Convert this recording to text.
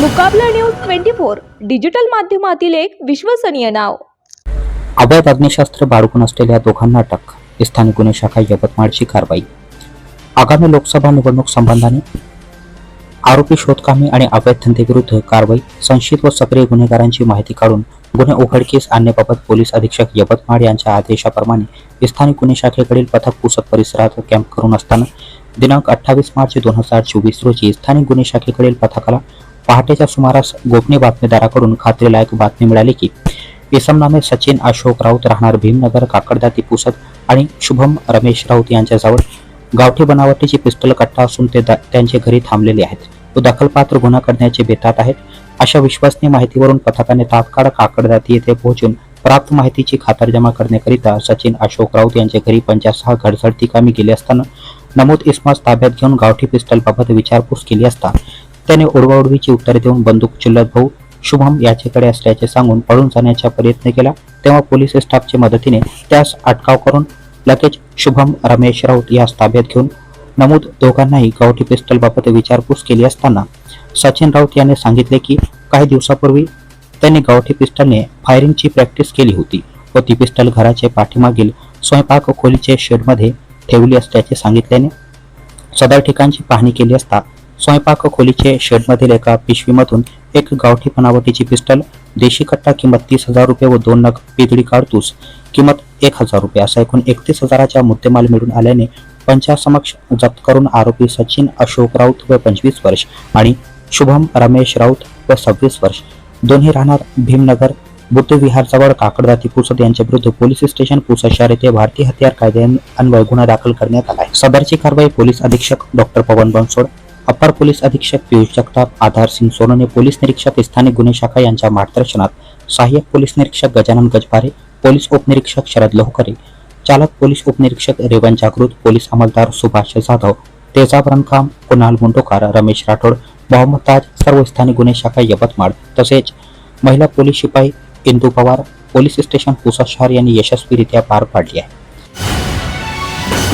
Mukabla news twenty four digital माध्यमातील एक विश्वसनीय नाव. अवैध अग्निशास्त्र बाळगून असलेल्या दोघांना अटक. स्थानिक गुन्हे शाखा यवतमाळची कारवाई. आगामी लोकसभा निवडणूक संबंधाने आरोपी शोधकामी आणि अवैध धंदेविरुद्ध कारवाई संशयित व सक्रिय गुन्हेगारांची माहिती काढून गुन्हे उघडकीस आणण्याबाबत पोलीस अधीक्षक यवतमाळ यांच्या आदेशाप्रमाणे स्थानिक गुन्हे शाखेकडील पथक पुसद परिसरात कॅम्प करून असताना दिनांक अठ्ठावीस मार्च दोन हजार चोवीस रोजी स्थानिक गुन्हे शाखेकडील पथकाला पहाटेच्या सुमारास गोपनीय बातमीदाराकडून खात्रीलायक बातमी मिळाली की इसम नामे सचिन अशोक राऊत राहणार भीमनगर काकडदाती पुसद आणि शुभम रमेश राऊत यांच्याजवळ गावठी बनावटीची पिस्तूल कट्टा असून ते त्यांचे घरी थांबलेले आहेत. व दखलपात्र गुन्हा करण्याचे बेतात आहेत. अशा विश्वसनीय माहितीवरून पथकाने तात्काळ काकडदाती येथे पोहोचून प्राप्त माहितीची खातरजमा करण्याकरिता सचिन अशोक राऊत यांच्या घरी पंचासहा घडसडती कामी गेले असताना नमूद इस्मास ताब्यात घेऊन गावठी पिस्तलबाबत विचारपूस केली असता त्याने उडवाउडवीची उत्तरे देऊन बंदूक चिल्लत भाऊ शुभम याच्याकडे असल्याचे सांगून पळून जाण्याचा प्रयत्न केला. तेव्हा पोलीस स्टाफच्या मदतीने त्यास अटकाव करून लगेच शुभम रमेश राऊत यास ताब्यात घेऊन नमूद दोघांनाही गावठी पिस्टलबाबत विचारपूस केली असताना सचिन राऊत याने सांगितले की काही दिवसापूर्वी त्याने गावठी पिस्टलने फायरिंगची प्रॅक्टिस केली होती व ती पिस्टल घराचे पाठीमागील स्वयंपाक खोलीच्या शेडमध्ये ठेवली असल्याचे सांगितल्याने सदर ठिकाणची पाहणी केली असता स्वयंपाक खोलीचे शेडमधील एका पिशवीमधून एक गावठी बनावटीची पिस्टल देशी कट्टा किंमत तीस हजार रुपये व दोन नग पितळी काढतूस किंमत एक हजार रुपये असा एकूण एकतीस हजाराचा मुद्देमाल मिळून आल्याने पंचासमक्ष जप्त करून आरोपी सचिन अशोक राऊत व पंचवीस वर्ष आणि शुभम रमेश राऊत व सव्वीस वर्ष. दोन्ही राहणार भीमनगर बुद्धविहारजवळ काकडदाती पुसद यांच्या विरुद्ध पोलीस स्टेशन पुसद शहर येथे भारतीय हत्यार कायद्यान्वये गुन्हा दाखल करण्यात आला आहे. सदरची कारवाई पोलीस अधीक्षक doctor Pawan Bansod upper police अधीक्षक पियुष जगताप आधार सिंग सोनोने पोलीस निरीक्षक स्थानिक गुन्हे शाखा यांच्या मार्गदर्शनात सहाय्यक पोलीस निरीक्षक गजानन गजबारे पोलीस उपनिरीक्षक शरद लोहकरे चालक पोलीस उपनिरीक्षक रेवन जागृत पोलीस अंमलदार सुभाष जाधव तेजाब रणकाम कुणाल मुंडोकार रमेश राठोड मोहम्मद ताज सर्व स्थानिक गुन्हे शाखा यवतमाळ तसेच महिला पोलीस शिपाई इंदू पवार पोलीस स्टेशन पुसा शहर यांनी यशस्वीरित्या पार पाडली आहे.